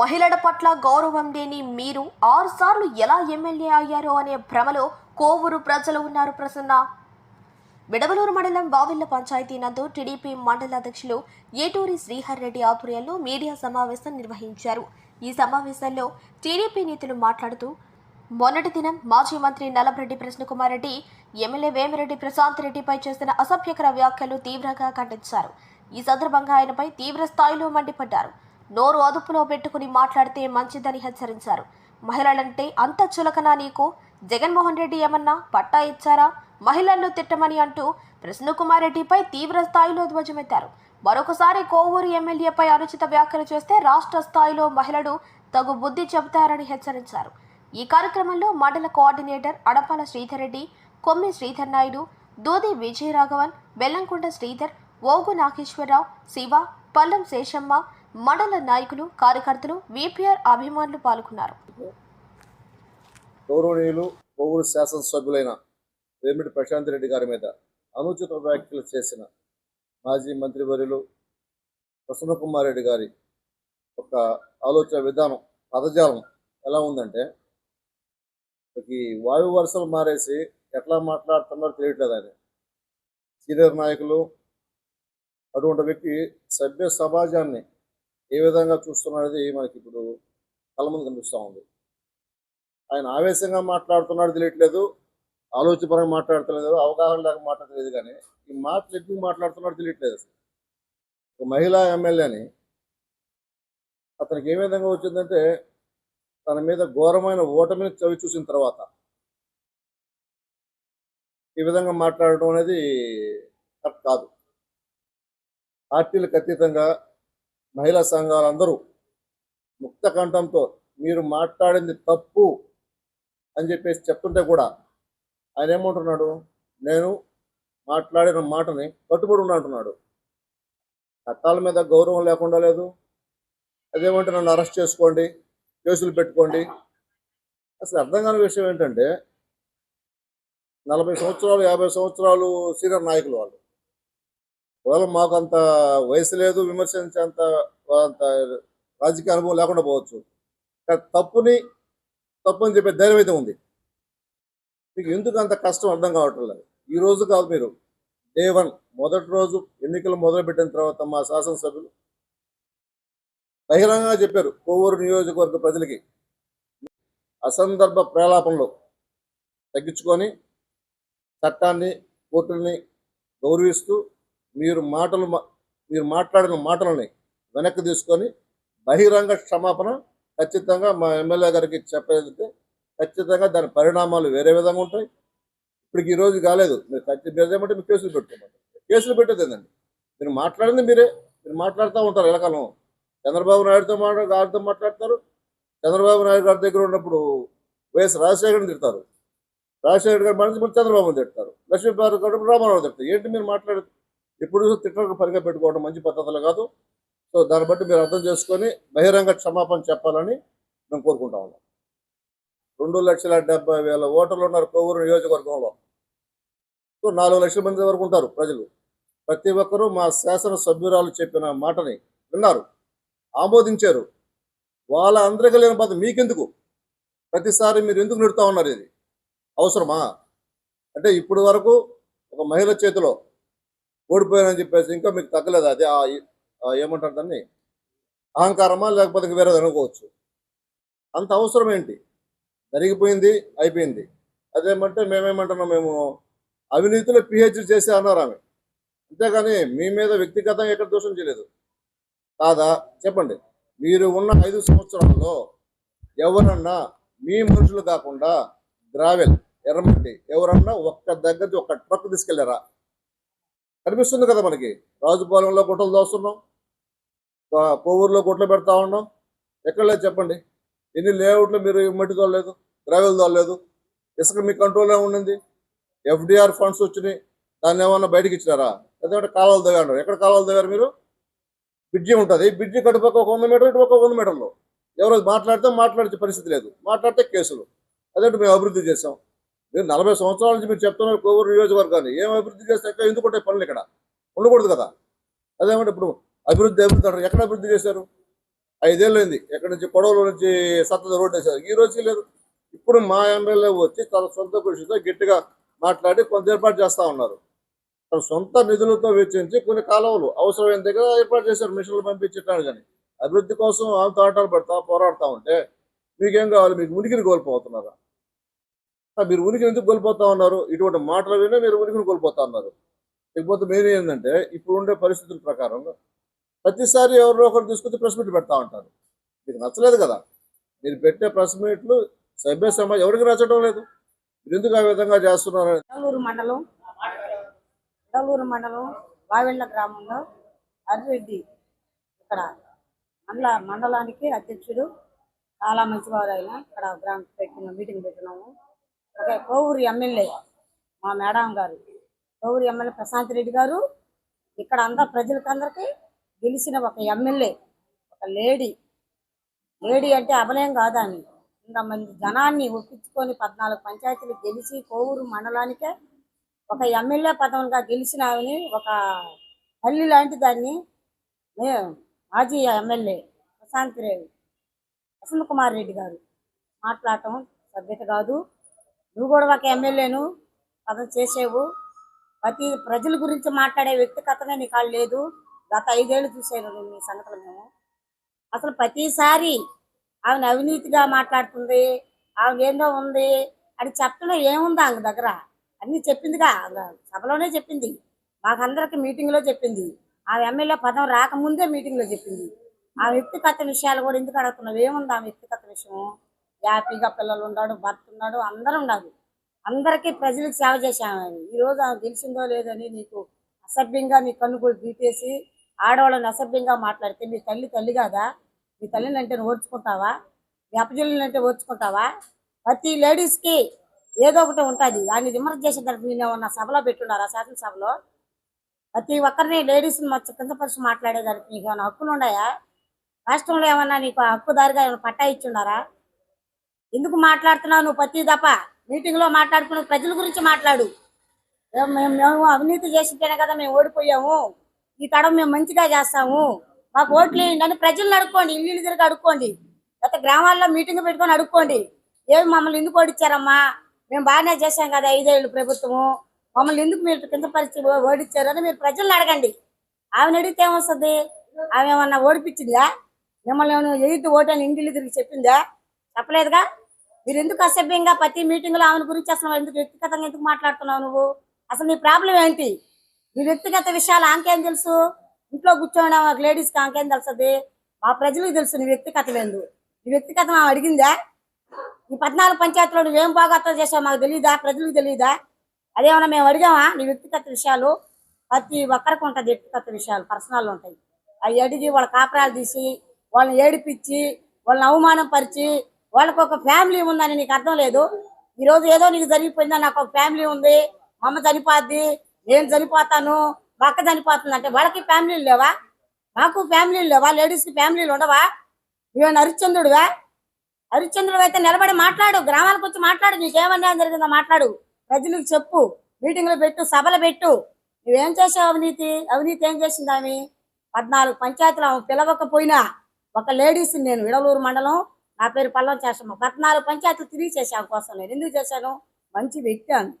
మహిళల పట్ల గౌరవం లేని మీరు ఆరుసార్లు ఎలా ఎమ్మెల్యే అయ్యారో అనే భ్రమలో కోవూరు ప్రజలు ఉన్నారు ప్రసన్న. విడవలూరు మండలం వావిళ్ళ పంచాయతీ నందు టీడీపీ మండల అధ్యక్షులు ఏటూరి శ్రీహర్ రెడ్డి ఆధ్వర్యంలో మీడియా సమావేశం నిర్వహించారు. ఈ సమావేశంలో టీడీపీ నేతలు మాట్లాడుతూ మొన్నటి దినం మాజీ మంత్రి నల్లబరెడ్డి ప్రశ్నకుమార్ రెడ్డి ఎమ్మెల్యే వేమిరెడ్డి ప్రశాంత్ రెడ్డిపై చేసిన అసభ్యకర వ్యాఖ్యలు తీవ్రంగా ఖండించారు. ఈ సందర్భంగా ఆయనపై తీవ్ర స్థాయిలో మండిపడ్డారు. నోరు అదుపులో పెట్టుకుని మాట్లాడితే మంచిదని హెచ్చరించారు. మహిళలంటే అంత చులకనా నీకు? జగన్మోహన్ రెడ్డి ఏమన్నా పట్టా ఇచ్చారా? మహిళలను తిట్టమని అంటూ కృష్ణకుమార్ రెడ్డిపై తీవ్ర స్థాయిలో ధ్వజమెత్తారు. మరొకసారి కోవూరు ఎమ్మెల్యేపై అనుచిత వ్యాఖ్యలు చేస్తే రాష్ట్ర స్థాయిలో మహిళలు తగు బుద్ధి చెబుతారని హెచ్చరించారు. ఈ కార్యక్రమంలో మండల కోఆర్డినేటర్ అడపాల శ్రీధర్ రెడ్డి కొమ్మి శ్రీధర్ నాయుడు దూది విజయరాఘవన్ బెల్లంకొండ శ్రీధర్ ఓగు నాగేశ్వరరావు శివ పల్లం శేషమ్మ మండల నాయకులు కార్యకర్తలు విపిఆర్ అభిమానులు పాల్గొన్నారు. గౌరవనీయులు కోవూరు శాసనసభ్యులైన వేమిడి ప్రశాంత్ రెడ్డి గారి మీద అనుచిత వ్యాఖ్యలు చేసిన మాజీ మంత్రివర్యులు ప్రసన్నకుమార్ రెడ్డి గారి ఒక ఆలోచన విధానం పదజాలం ఎలా ఉందంటే ఈ వాయు వరుసలు మారేసి ఎట్లా మాట్లాడుతున్నారో తెలియట్లేదు ఆయన. సీనియర్ నాయకులు అటువంటి వ్యక్తి సభ్య సమాజాన్ని ఏ విధంగా చూస్తున్నది మనకి ఇప్పుడు కళ్ళ కనిపిస్తూ ఉంది. ఆయన ఆవేశంగా మాట్లాడుతున్నాడు తెలియట్లేదు ఆలోచనపరంగా మాట్లాడతలేదు అవగాహన లేక మాట్లాడలేదు కానీ ఈ మాటలు ఎందుకు మాట్లాడుతున్నాడు తెలియట్లేదు అసలు. ఒక మహిళా ఎమ్మెల్యేని అతనికి ఏ విధంగా వచ్చిందంటే తన మీద ఘోరమైన ఓటమిని చవి చూసిన తర్వాత ఈ విధంగా మాట్లాడటం అనేది కరెక్ట్ కాదు. పార్టీలకు అతీతంగా మహిళా సంఘాలందరూ ముక్త కంఠంతో మీరు మాట్లాడింది తప్పు అని చెప్పేసి చెప్తుంటే కూడా ఆయన ఏమంటున్నాడు? నేను మాట్లాడిన మాటని కట్టుబడి ఉన్నా అంటున్నాడు. చట్టాల మీద గౌరవం లేకుండా లేదు. అదేమంటే నన్ను అరెస్ట్ చేసుకోండి కేసులు పెట్టుకోండి. అసలు అర్థం కాని విషయం ఏంటంటే నలభై సంవత్సరాలు యాభై సంవత్సరాలు సీనియర్ నాయకులు వాళ్ళు. ఒకవేళ మాకు అంత వయసు లేదు విమర్శించేంత అంత రాజకీయ అనుభవం లేకుండా పోవచ్చు. కానీ తప్పుని తప్పు అని చెప్పే ధైర్యం అయితే ఉంది. మీకు ఎందుకు అంత కష్టం అర్థం కావటం లేదు. ఈ రోజు కాదు మీరు. డే వన్ మొదటి రోజు ఎన్నికలు మొదలుపెట్టిన తర్వాత మా శాసనసభ్యులు బహిరంగంగా చెప్పారు కోవూరు నియోజకవర్గ ప్రజలకి. అసందర్భ ప్రేలాపనలు తగ్గించుకొని చట్టాన్ని కోర్టుల్ని గౌరవిస్తూ మీరు మాటలు మా- మీరు మాట్లాడిన మాటలని వెనక్కి తీసుకొని బహిరంగ క్షమాపణ ఖచ్చితంగా మా ఎమ్మెల్యే గారికి చెప్పేదంటే ఖచ్చితంగా దాని పరిణామాలు వేరే విధంగా ఉంటాయి. ఇప్పటికి ఈ రోజు కాలేదు. మీరు ఖచ్చితంగా ఏమంటే మీరు కేసులు పెట్టుకోమంటారు. కేసులు పెట్టేది మీరు మాట్లాడింది మీరే. మీరు మాట్లాడుతూ ఉంటారు ఎలకాలం. చంద్రబాబు నాయుడుతో మాట గారితో మాట్లాడతారు. చంద్రబాబు నాయుడు గారి దగ్గర ఉన్నప్పుడు వైఎస్ రాజశేఖర్ని తిడతారు. రాజశేఖర్ గారు మనసు ఇప్పుడు చంద్రబాబుని తిడతారు. లక్ష్మీపార్వతి గారు రామారావు తిడతారు. ఏంటి మీరు మాట్లాడేది? ఇప్పుడు తిట్టడానికి పరిగా పెట్టుకోవడం మంచి పద్ధతులు కాదు. సో దాన్ని బట్టి మీరు అర్థం చేసుకొని బహిరంగ క్షమాపణ చెప్పాలని మేము కోరుకుంటా ఉన్నాం. రెండు లక్షల డెబ్బై వేల ఓటర్లు ఉన్నారు కొవ్వూరు నియోజకవర్గంలో. సో నాలుగు లక్షల మంది వరకు ఉంటారు ప్రజలు. ప్రతి ఒక్కరూ మా శాసన సభ్యురాలు చెప్పిన మాటని విన్నారు. ఆమోదించారు. వాళ్ళ అందరికీ లేని బాధ మీకెందుకు? ప్రతిసారి మీరు ఎందుకు నిడుతూ ఉన్నారు ఇది? అవసరమా? అంటే ఇప్పుడు వరకు ఒక మహిళ చేతిలో ఓడిపోయానని చెప్పేసి ఇంకా మీకు తగ్గలేదు. అది ఏమంటారు దాన్ని? అహంకారమా లేకపోతే వేరేది అనుకోవచ్చు. అంత అవసరం ఏంటి? జరిగిపోయింది అయిపోయింది. అదేమంటే మేమేమంటున్నాం మేము అవినీతిలో పిహెచ్డి చేసే అన్నారు ఆమె. అంతేగాని మీ మీద వ్యక్తిగతంగా ఎక్కడ దోషం చేయలేదు. కాదా? చెప్పండి. మీరు ఉన్న ఐదు సంవత్సరాల్లో ఎవరన్నా మీ మనుషులు కాకుండా గ్రావెల్ ఎర్రమట్టి ఎవరన్నా ఒక్క దగ్గరికి ఒక ట్రక్ తీసుకెళ్ళారా? కనిపిస్తుంది కదా మనకి. రాజుపాలెంలో గుట్టలు దోస్తున్నాం. పోవూరులో గుట్టలు పెడతా ఉన్నాం. ఎక్కడ లేదు చెప్పండి. ఎన్ని లేఅవుట్లు మీరు మట్టి తోలేదు గ్రావెల్ తోలలేదు. ఇసుక మీ కంట్రోల్లో ఉండింది. ఎఫ్డిఆర్ ఫండ్స్ వచ్చినాయి. దాన్ని ఏమన్నా బయటకి ఇచ్చినారా? లేదంటే కాలువలు దిగారు ఎక్కడ కాలువలు దగ్గర మీరు? బ్రిడ్జి ఉంటుంది. బ్రిడ్జి కట్టుపక్క ఒక వంద మీటర్ ఇటుపక్క ఒక వంద మీటర్లు. ఎవరో మాట్లాడితే మాట్లాడే పరిస్థితి లేదు. మాట్లాడితే కేసులు. అదే మేము అభివృద్ధి చేసాం మీరు నలభై సంవత్సరాల నుంచి మీరు చెప్తున్నారు కోవూరు నియోజకవర్గాన్ని. ఏం అభివృద్ధి చేస్తే ఎక్కడ ఎందుకు ఉంటాయి పనులు ఇక్కడ? ఉండకూడదు కదా. అదేమంటే ఇప్పుడు అభివృద్ధి అభివృద్ధి అంటారు ఎక్కడ అభివృద్ధి చేశారు? ఐదేళ్ళైంది ఎక్కడి నుంచి? కొడవలో నుంచి సత్తద రోడ్ వేశారు. ఈ రోజు లేదు. ఇప్పుడు మా ఎమ్మెల్యే వచ్చి తన సొంత కృషితో గట్టిగా మాట్లాడి కొంత ఏర్పాటు చేస్తా ఉన్నారు. తన సొంత నిధులతో వెచ్చించి కొన్ని కాలువలు అవసరమైన దగ్గర ఏర్పాటు చేశారు. మిషన్లు పంపించేటాడు కానీ అభివృద్ధి కోసం ఆమె ఆటలు పడతా పోరాడుతూ ఉంటే మీకేం కావాలి? మీకు ఉనికిని కోల్పోతున్నారా? మీరు ఉనికిని ఎందుకు కోల్పోతా ఉన్నారు? ఇటువంటి మాటలు వినే మీరు ఉనికిని కోల్పోతా ఉన్నారు. ఇకపోతే మీరు ఏంటంటే ఇప్పుడు ఉండే పరిస్థితుల ప్రకారం ప్రతిసారి ఎవరో ఒకరు తీసుకొచ్చి ప్రెస్ మీట్ పెడతా ఉంటారు. మీకు నచ్చలేదు కదా? మీరు పెట్టే ప్రెస్ మీట్లు సభ్య సమాజం ఎవరికి నచ్చడం లేదు. మీరు ఎందుకు ఆ విధంగా చేస్తున్నారు? ఎడలూరు మండలం ఎడలూరు మండలం బావెళ్ళ గ్రామంలో అర్రెడ్డి ఇక్కడ మండల మండలానికి అధ్యక్షుడు చాలా మంచివారు ఆయన ఇక్కడ గ్రామ పెట్టిన మీటింగ్ పెట్టినాము. ఒక కోవూరు ఎమ్మెల్యే మా మేడం గారు. కోవూరు ఎమ్మెల్యే ప్రశాంత్ రెడ్డి గారు. ఇక్కడ అంతా ప్రజలకందరికీ గెలిచిన ఒక ఎమ్మెల్యే ఒక లేడీ. లేడీ అంటే అబలేం కాదని. అని ఇంతమంది జనాన్ని ఒప్పించుకొని పద్నాలుగు పంచాయతీలు గెలిచి కోవూరు మండలానికే ఒక ఎమ్మెల్యే పదవులుగా గెలిచిన ఆమెని ఒక తల్లి లాంటి దాన్ని మాజీ ఎమ్మెల్యే ప్రశాంత్ రెడ్డి వసంత్ కుమార్ రెడ్డి గారు మాట్లాడటం సభ్యత కాదు. నువ్వు కూడా ఒక ఎమ్మెల్యేను పదం చేసేవు. ప్రతి ప్రజల గురించి మాట్లాడే వ్యక్తిగతమే నీకు కాళ్ళు లేదు. గత ఐదేళ్ళు చూసాను నేను నీ సంగతులు మేము. అసలు ప్రతిసారి ఆమెను అవినీతిగా మాట్లాడుతుంది. ఆమె ఏందో ఉంది. అని చెప్పడం ఏముంది ఆమె దగ్గర? అన్ని చెప్పిందిగా. సభలోనే చెప్పింది. మాకందరికి మీటింగ్లో చెప్పింది. ఆమె ఎమ్మెల్యే పదం రాకముందే మీటింగ్లో చెప్పింది. ఆ వ్యక్తిగత విషయాలు కూడా ఎందుకు అడుగుతున్నావు? ఏముంది ఆ వ్యక్తిగత విషయం? హ్యాపీగా పిల్లలు ఉన్నాడు భర్త ఉన్నాడు అందరూ ఉన్నారు అందరికీ ప్రజలకు సేవ చేశాము ఈరోజు ఈ రోజు ఆమె తెలిసిందో లేదని నీకు అసభ్యంగా నీ కన్ను కూడా గీటేసి ఆడవాళ్ళని అసభ్యంగా మాట్లాడితే మీ తల్లి తల్లి కాదా? మీ తల్లిని అంటే ఓర్చుకుంటావా? మీ అంటే ఓర్చుకుంటావా? ప్రతి లేడీస్కి ఏదో ఒకటి ఉంటుంది. దాన్ని విమర్శ చేసిన తర్వాత నేను ఏమన్నా సభలో పెట్టున్నారా? శాసనసభలో? ప్రతి ఒక్కరిని లేడీస్ని మా కింద పరిచి మాట్లాడేదానికి నీకు ఏమైనా హక్కులు ఉన్నాయా? రాష్ట్రంలో ఏమన్నా నీకు హక్కుదారిగా ఏమైనా పట్టా ఇచ్చున్నారా ఎందుకు మాట్లాడుతున్నావు నువ్వు ప్రతి మీటింగ్ మీటింగ్లో మాట్లాడుకున్న ప్రజల గురించి మాట్లాడు. మేము మేము అవినీతి చేసింటేనే కదా మేము ఓడిపోయాము. ఈ తడం మేము మంచిగా చేస్తాము. మాకు ఓట్లు వేయండి అని ప్రజలను అడుక్కోండి ఇల్లు ఇల్లు తిరిగి అడుక్కోండి. గత గ్రామాల్లో మీటింగ్ పెట్టుకొని అడుక్కోండి. ఏమి మమ్మల్ని ఎందుకు ఓడిచ్చారమ్మా? మేము బాగానే చేశాం కదా ఐదేళ్ళు ప్రభుత్వము. మమ్మల్ని ఎందుకు మీరు కింద పరిస్థితి ఓడిచ్చారు అని మీరు ప్రజలను అడగండి. ఆమెను అడిగితే ఏమొస్తుంది? ఆమె ఏమన్నా ఓడిపించిందా మిమ్మల్ని ఏమైనా ఎయిత్ ఓటు ఇంటిల్లు తిరిగి చెప్పిందా? చెప్పలేదుగా? మీరు ఎందుకు అసభ్యంగా ప్రతి మీటింగ్లో ఆమెను గురించి అసలు ఎందుకు వ్యక్తిగతంగా ఎందుకు మాట్లాడుతున్నావు నువ్వు? అసలు నీ ప్రాబ్లం ఏంటి? నీ వ్యక్తిగత విషయాలు ఆంకేం తెలుసు? ఇంట్లో కూర్చోని లేడీస్కి ఆంకేం తెలుస్తుంది మా ప్రజలకు తెలుసు నీ వ్యక్తిగత లేదు నీ వ్యక్తిగతం ఆమె అడిగిందా? ఈ పద్నాలుగు పంచాయతీలో నువ్వేం బాగా చేసావు మాకు తెలియదా ప్రజలకు తెలియదా అదేమన్నా మేము అడిగామా నీ వ్యక్తిగత విషయాలు? ప్రతి ఒక్కరికి ఉంటుంది వ్యక్తిగత విషయాలు పర్సనల్ ఉంటాయి. అవి అడిగి వాళ్ళ కాపురాలు తీసి వాళ్ళని ఏడిపించి వాళ్ళని అవమానం పరిచి వాళ్ళకి ఒక ఫ్యామిలీ ఉందని నీకు అర్థం లేదు. ఈరోజు ఏదో నీకు జరిగిపోయిందా? నాకు ఒక ఫ్యామిలీ ఉంది. మా అమ్మ చనిపోద్ది. నేను చనిపోతాను. మా అక్క చనిపోతుంది అంటే వాళ్ళకి ఫ్యామిలీలు లేవా? నాకు ఫ్యామిలీలు లేవా? లేడీస్కి ఫ్యామిలీలు ఉండవా? నువ్వేనా హరిశ్చంద్రుడువా? హరిశ్చంద్రుడు అయితే నిలబడి మాట్లాడు. గ్రామాలకు వచ్చి మాట్లాడు. నీకేమన్నా జరిగిందో మాట్లాడు. ప్రజలకు చెప్పు. మీటింగ్లు పెట్టు. సభలు పెట్టు. నువ్వేం చేసావు అవినీతి? అవినీతి ఏం చేసింది ఆమె? పద్నాలుగు పంచాయతీలు ఆమె పిలవకపోయినా ఒక లేడీస్ నేను విడలూరు మండలం నా పేరు పల్లం చేసాము పద్నాలుగు పంచాయతీలు తిరిగి చేశాను కోసం నేను. ఎందుకు చేశాను? మంచి వ్యక్తి అని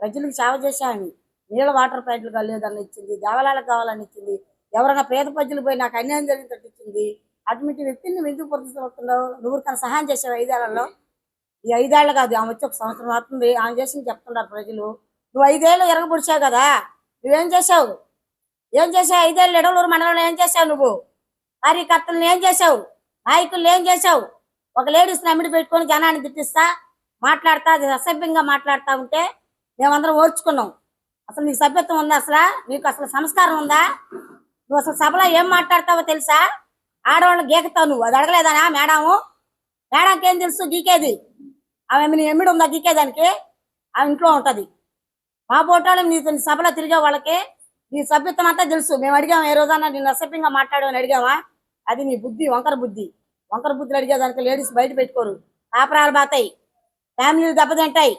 ప్రజలకు సేవ చేశాను. నీళ్ళ వాటర్ ప్యాంట్లు కాలేదని ఇచ్చింది దేవాలయాలకు కావాలని ఇచ్చింది. ఎవరైనా పేద ప్రజలు పోయి నాకు అన్యాయం జరిగినట్టు ఇచ్చింది. అటువంటి వ్యక్తిని నువ్వు ఎందుకు పొందుతున్నావు నువ్వు కన్నా సహాయం చేసావు ఐదేళ్ళలో? ఈ ఐదేళ్ళు కాదు ఆమె వచ్చి ఒక సంవత్సరం అవుతుంది ఆమె చేసింది చెప్తున్నారు ప్రజలు. నువ్వు ఐదేళ్ళు ఎరగబొడిచావు కదా? నువ్వేం చేసావు ఏం చేసావు ఐదేళ్ళు ఎడవలూరు మండలంలో ఏం చేసావు నువ్వు? కార్యకర్తలను ఏం చేసావు నాయకులను ఏం చేసావు ఒక లేడీస్ నమ్మిడి పెట్టుకొని జనాన్ని తిట్టిస్తా మాట్లాడతా అది అసభ్యంగా మాట్లాడుతూ ఉంటే మేమందరం ఓర్చుకున్నాం. అసలు నీకు సభ్యత్వం ఉందా అసలు? నీకు అసలు సంస్కారం ఉందా? నువ్వు అసలు సభలో ఏం మాట్లాడతావో తెలుసా? ఆడవాళ్ళని గీకతావు నువ్వు. అది అడగలేదానా మేడము? మేడంకి ఏం తెలుసు? గీకేది. ఆమె నీ ఎమ్మిడి ఉందా గీకేదానికి? ఆమె ఇంట్లో ఉంటుంది. మా పోటాలు నీ నీ సభలో తిరిగే వాళ్ళకి నీ సభ్యత్వం అంతా తెలుసు. మేము అడిగాము ఏ రోజన్నా నేను అసభ్యంగా మాట్లాడమని అడిగామా అది నీ బుద్ధి వంకర బుద్ధి. వంకర బుద్ధులు అడిగేదానికి లేడీస్ బయట పెట్టుకోరు. కాపురాలు బాతాయి. ఫ్యామిలీలు దెబ్బతింటాయి.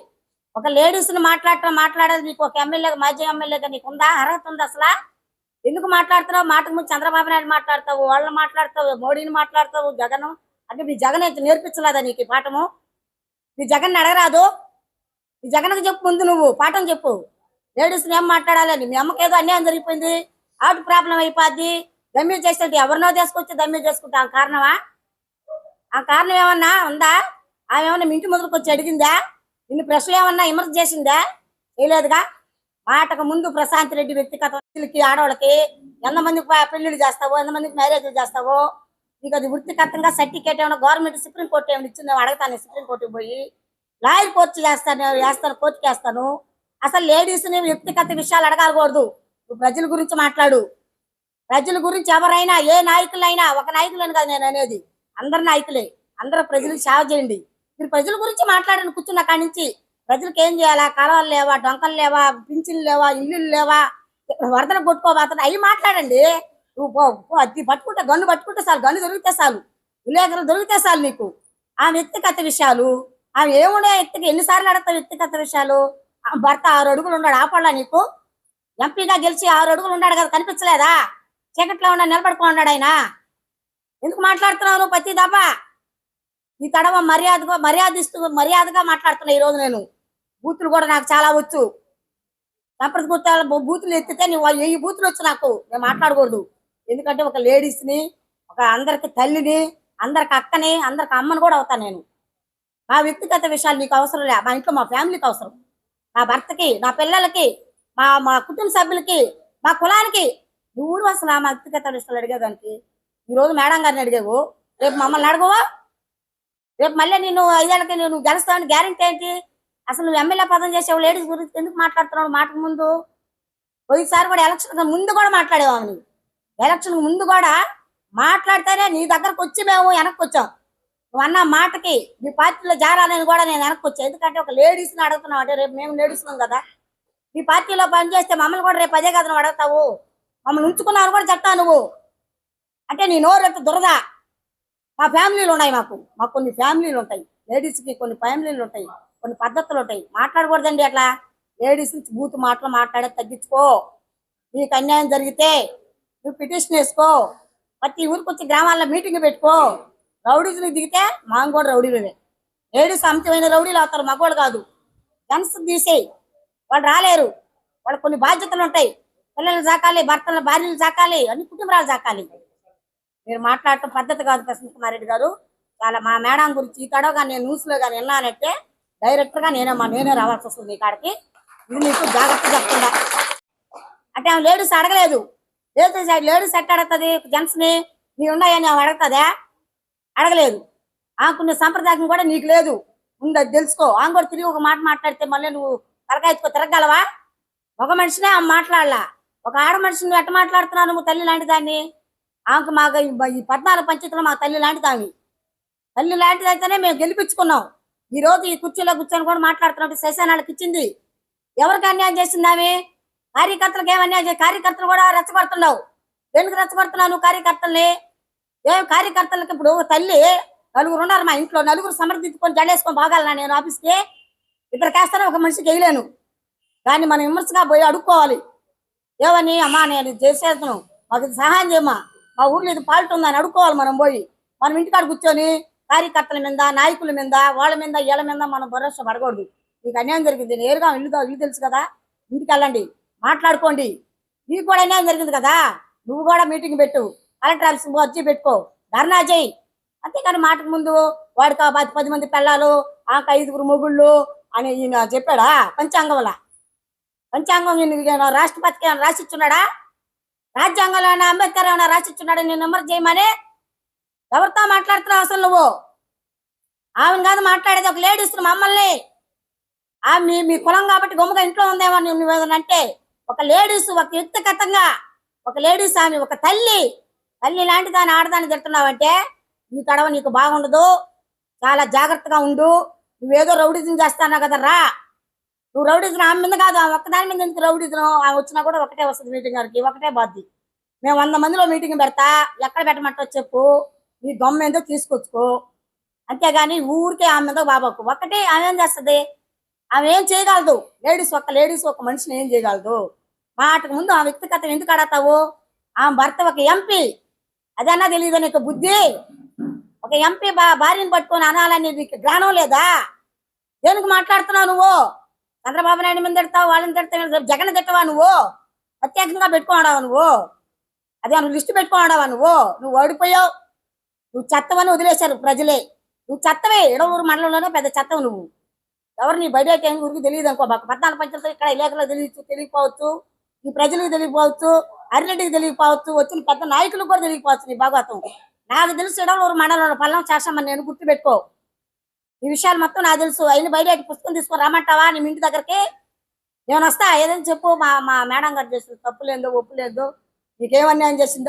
ఒక లేడీస్ని మాట్లాడటం మాట్లాడేది నీకు ఒక ఎమ్మెల్యే మాజీ ఎమ్మెల్యేగా నీకు ఉందా? అర్హత ఉందా అసలు? ఎందుకు మాట్లాడుతున్నావు? మాటకు ముందు చంద్రబాబు నాయుడు మాట్లాడతావు వాళ్ళని మాట్లాడతావు మోడీని మాట్లాడతావు జగన్. అంటే మీ జగన్ అయితే నేర్పించలేదా నీకు పాఠము? మీ జగన్ అడగరాదు. మీ జగన్కి చెప్పు ముందు నువ్వు పాఠం చెప్పు. లేడీస్ని ఏం మాట్లాడాలని మీ అమ్మకి ఏదో అన్యాయం జరిగిపోయింది. ఆవిడ ప్రాబ్లం అయిపోద్ది. దమ్మి చేసేది ఎవరినో తీసుకొచ్చి దమ్మి చేసుకుంటాం. కారణమా? ఆ కారణం ఏమన్నా ఉందా? ఆమె ఏమన్నా మీ ఇంటి ముందుకు వచ్చి అడిగిందా? నిన్ను ప్రశ్నలు ఏమన్నా విమర్శ చేసిందా? చేయలేదుగా? మాటకు ముందు ప్రశాంత్ రెడ్డి వ్యక్తిగత వ్యక్తులకి ఆడవాళ్ళకి ఎంతమందికి పెళ్ళిళ్ళు చేస్తావో ఎంతమందికి మ్యారేజ్లు చేస్తావో నీకు అది వృత్తిగతంగా సర్టిఫికేట్ ఏమైనా గవర్నమెంట్ సుప్రీం కోర్టు ఏమైనా ఇచ్చిందో? అడగతాను సుప్రీంకోర్టుకి పోయి. లాయర్ కోర్టు చేస్తాను వేస్తాను కోర్టుకి వేస్తాను. అసలు లేడీస్ని వ్యక్తిగత విషయాలు అడగకూడదు నువ్వు ప్రజల గురించి మాట్లాడు. ప్రజల గురించి ఎవరైనా ఏ నాయకులైనా ఒక నాయకులను కాదు నేను అనేది. అందరు నాయకులే అందరూ ప్రజలు సేవ చేయండి. మీరు ప్రజల గురించి మాట్లాడండి కూర్చున్న కాడి నుంచి. ప్రజలకు ఏం చేయాలా? కాలువలు లేవా? డొంకలు లేవా? పింఛన్లు లేవా? ఇల్లులు లేవా? వరదలు కొట్టుకోబోతున్నా అవి మాట్లాడండి. నువ్వు అది పట్టుకుంటే గన్ను పట్టుకుంటే చాలు. గన్ను దొరికితే చాలు. విలేకరులు దొరికితే చాలు నీకు. ఆ వ్యక్తిగత విషయాలు ఆమె ఏముండే వ్యక్తికి ఎన్నిసార్లు అడతా వ్యక్తిగత విషయాలు? ఆ భర్త ఆరు అడుగులు ఉన్నాడు ఆపడా నీకు? ఎంపీగా గెలిచి ఆరు అడుగులు ఉన్నాడు కదా కనిపించలేదా? చీకట్లో ఉన్న నిలబడుకో ఉన్నాడు ఆయన. ఎందుకు మాట్లాడుతున్నావు నువ్వు ప్రతి దఫా? నీ తడవ మర్యాదగా మర్యాదిస్తూ మర్యాదగా మాట్లాడుతున్నా ఈ రోజు నేను. బూతులు కూడా నాకు చాలా వచ్చు. సంప్రద బూతులు ఎత్తితే నువ్వు వెయ్యి బూతులు వచ్చు నాకు. నేను మాట్లాడకూడదు. ఎందుకంటే ఒక లేడీస్ని ఒక అందరికి తల్లిని అందరికి అక్కని అందరికి అమ్మని కూడా అవుతాను నేను. నా వ్యక్తిగత విషయాలు నీకు అవసరం లే. మా ఇంట్లో మా ఫ్యామిలీకి అవసరం. నా భర్తకి నా పిల్లలకి మా మా కుటుంబ సభ్యులకి మా కులానికి. నువ్వు అసలు మా వ్యక్తిగత విషయాలు అడిగేదానికి ఈ రోజు మేడం గారిని అడిగావు రేపు మమ్మల్ని అడగవా? రేపు మళ్ళీ నేను ఐదేళ్ళకి నేను గెలుస్తావని గ్యారంటీ ఏంటి? అసలు నువ్వు ఎమ్మెల్యే పదం చేసావు లేడీస్ గురించి ఎందుకు మాట్లాడుతున్నావు మాటకు ముందు? పోయినసారి కూడా ఎలక్షన్ ముందు కూడా మాట్లాడేవాడిని ఎలక్షన్ ముందు కూడా మాట్లాడితేనే నీ దగ్గరకు వచ్చి మేము వెనక్కి వచ్చాం. నువ్వు అన్న మాటకి మీ పార్టీలో జారాలని కూడా నేను వెనక్కి వచ్చాను. ఎందుకంటే ఒక లేడీస్ని అడుగుతున్నావు అంటే రేపు మేము లేడీస్నాం కదా. మీ పార్టీలో పనిచేస్తే మమ్మల్ని కూడా రేపు అదే కదా నువ్వు అడుగుతావు. మమ్మల్ని ఉంచుకున్నాను కూడా చెప్తావు నువ్వు. అంటే నీ నోరెంత ఎంత దురద. మా ఫ్యామిలీలు ఉన్నాయి మాకు. మాకు కొన్ని ఫ్యామిలీలు ఉంటాయి. లేడీస్కి కొన్ని ఫ్యామిలీలు ఉంటాయి. కొన్ని పద్ధతులు ఉంటాయి. మాట్లాడకూడదండి అట్లా. లేడీస్ బూత్ మాటలు మాట్లాడే తగ్గించుకో. నీకు అన్యాయం జరిగితే నువ్వు పిటిషన్ వేసుకో. ప్రతి ఊరికి వచ్చి గ్రామాల్లో మీటింగ్ పెట్టుకో. రౌడీస్ని దిగితే మాకు కూడా రౌడీలే లేడీస్ అమితమైన రౌడీలు అవుతారు. మగవాళ్ళు కాదు. గన్స్ తీసేయి. వాళ్ళు రాలేరు. వాళ్ళకి కొన్ని బాధ్యతలు ఉంటాయి. పిల్లలు సాకాలి భర్తల భార్యలు సాకాలి అన్ని కుటుంబాలు సాకాలి మీరు మాట్లాడటం పద్ధతి కాదు ప్రసన్న కుమార్ రెడ్డి గారు. చాలా మా మేడం గురించి ఈ తడవగా నేను న్యూస్లో కానీ విన్నానంటే డైరెక్ట్గా నేనే మా నేనే రావాల్సి వస్తుంది ఈ కాడికి. ఇది మీకు జాగ్రత్త చెప్తుందా అంటే ఆమె లేడీస్ అడగలేదు. లేడీస్ లేడీస్ ఎట్ట అడుగుతుంది? జెంట్స్ని నీ ఉన్నాయని ఆమె అడుగుతుందా? అడగలేదు. ఆమెకున్న సంప్రదాయం కూడా నీకు లేదు. ఉంది తెలుసుకో. ఆమె కూడా తిరిగి ఒక మాట మాట్లాడితే మళ్ళీ నువ్వు తలకాయచుకో తిరగలవా ఒక మనిషినే ఆమె మాట్లాడలా. ఒక ఆడ మనిషిని ఎట్ట మాట్లాడుతున్నావు నువ్వు తల్లి లాంటి దాన్ని? ఆమెకు మాకు ఈ- పద్నాలుగు పంచాయతీలో మా తల్లి లాంటిది ఆమె తల్లి లాంటిది అయితేనే మేము గెలిపించుకున్నాం. ఈ రోజు ఈ కుర్చీలో కూర్చొని కూడా మాట్లాడుతున్నట్టు శశానాళ్ళకి ఇచ్చింది. ఎవరికి అన్యాయం చేసింది ఆమె కార్యకర్తలకు ఏం అన్యాయం కార్యకర్తలు కూడా రెచ్చగొడుతున్నావు. ఎందుకు రెచ్చగొడుతున్నావు నువ్వు కార్యకర్తల్ని? ఏం కార్యకర్తలకు ఇప్పుడు తల్లి నలుగురు ఉన్నారు మా ఇంట్లో. నలుగురు సమర్థించుకొని జడేసుకొని బాగాలన్నా నేను ఆఫీస్కి. ఇక్కడ వేస్తాను ఒక మనిషికి వేయలేను. దాన్ని మనం విమర్శగా పోయి అడుక్కోవాలి. ఏమని? అమ్మా నేను ఇది చేసేస్తున్నాను మాకు సహాయం చేయమ్మా. ఆ ఊర్లో ఇది పాల్ట్ ఉందని అడుక్కోవాలి మనం పోయి. మనం ఇంటికాడ కూర్చొని కార్యకర్తల మీద నాయకుల మీద వాళ్ళ మీద వీళ్ళ మీద మనం భరోసా పడకూడదు. మీకు అన్యాయం జరిగింది నేరుగా ఇల్లు ఇల్లు తెలుసు కదా? ఇంటికి వెళ్ళండి మాట్లాడుకోండి. నీకు కూడా అన్యాయం జరిగింది కదా? నువ్వు కూడా మీటింగ్ పెట్టు. కలెక్టర్ ఆఫీస్ వచ్చి పెట్టుకో. ధర్నా చేయి. అంతేకాని మాటకు ముందు వాడికి ఆ పది పది మంది పిల్లలు ఆ ఐదుగురు మొగుళ్ళు అని ఈయన చెప్పాడా? పంచాంగం వల్ల పంచాంగం ఈయన- రాష్ట్రపతికి రాసిచ్చున్నాడా? రాజ్యాంగంలో ఏమైనా అంబేద్కర్ ఏమైనా రాసిచ్చున్నాడు నేను నెంబర్ చేయమని? ఎవరితో మాట్లాడుతున్నావు అసలు నువ్వు? ఆమెను కాదు మాట్లాడేది ఒక లేడీస్ మమ్మల్ని. ఆ మీ మీ కులం కాబట్టి గొమ్మగా ఇంట్లో ఉందేమో నువ్వు అంటే ఒక లేడీస్ ఒక వ్యక్తిగతంగా ఒక లేడీస్ ఆమె ఒక తల్లి. తల్లి లాంటి దాన్ని ఆడదాన్ని తిడుతున్నావంటే నీ తడవ నీకు బాగుండదు. చాలా జాగ్రత్తగా ఉండు. నువ్వేదో రౌడిజం చేస్తానా కదా రా నువ్వు రౌడీజం ఆమె మీద కాదు ఆమె ఒక్కదాని మీద ఎందుకు రౌడీజం? ఆమె వచ్చినా కూడా ఒకటే వస్తుంది మీటింగ్ గారికి ఒకటే బాధ్యత. మేము వంద మందిలో మీటింగ్ పెడతా ఎక్కడ పెట్టమంటో చెప్పు నీ దొమ్మ ఏందో తీసుకొచ్చుకో. అంతేగాని ఊరికే ఆమె మీద బాబాకు. ఒకటే ఆమె ఏం చేస్తుంది? ఆమె ఏం చేయగలదు? లేడీస్ ఒక్క లేడీస్ ఒక మనిషిని ఏం చేయగలదు? మాటకు ముందు ఆ వ్యక్తిగతం ఎందుకు అడతావు ఆమె భర్త ఒక ఎంపీ అదన్నా తెలియదు నీకు బుద్ధి? ఒక ఎంపీ బా భార్యను పట్టుకొని అనాలని నీకు జ్ఞానం లేదా? దేనికి మాట్లాడుతున్నావు నువ్వు? చంద్రబాబు నాయుడు మీద తిడతావు వాళ్ళని తిడతావు జగన్ తిట్టవా నువ్వు? ప్రత్యేకంగా పెట్టుకోవడావా నువ్వు? అదే నువ్వు లిస్టు పెట్టుకోవడావా నువ్వు? నువ్వు ఓడిపోయావు. నువ్వు చెత్తవని వదిలేశారు ప్రజలే. నువ్వు చెత్తవే. ఇడవూరు మండలంలోనే పెద్ద చెత్తవు నువ్వు. ఎవరు నీ బయట ఏం ఊరికి తెలియదు అనుకో. మాకు పద్నాలుగు పంచాయతీ ఇక్కడ ఇలాకలో తెలియచ్చు తెలియకపోవచ్చు. ఈ ప్రజలకు తెలియకపోవచ్చు అర్రెడ్డికి తెలియకపోవచ్చు వచ్చిన పెద్ద నాయకులకు కూడా తెలియకపోవచ్చు నీ భాగవతం నాకు తెలుసు ఇడవూరు మండలంలో పల్లం చేస్తామని నేను గుర్తుపెట్టుకో. ఈ విషయాలు మొత్తం నాకు తెలుసు. అయిన బయట పుస్తకం తీసుకొని రమ్మంటావా? నీ ఇంటి దగ్గరికి. నేను వస్తా? ఏదైనా చెప్పు. మా మా మేడం గారు చేసింది తప్పు లేదో ఒప్పు లేదో నీకేమన్యాయం చేసిందో?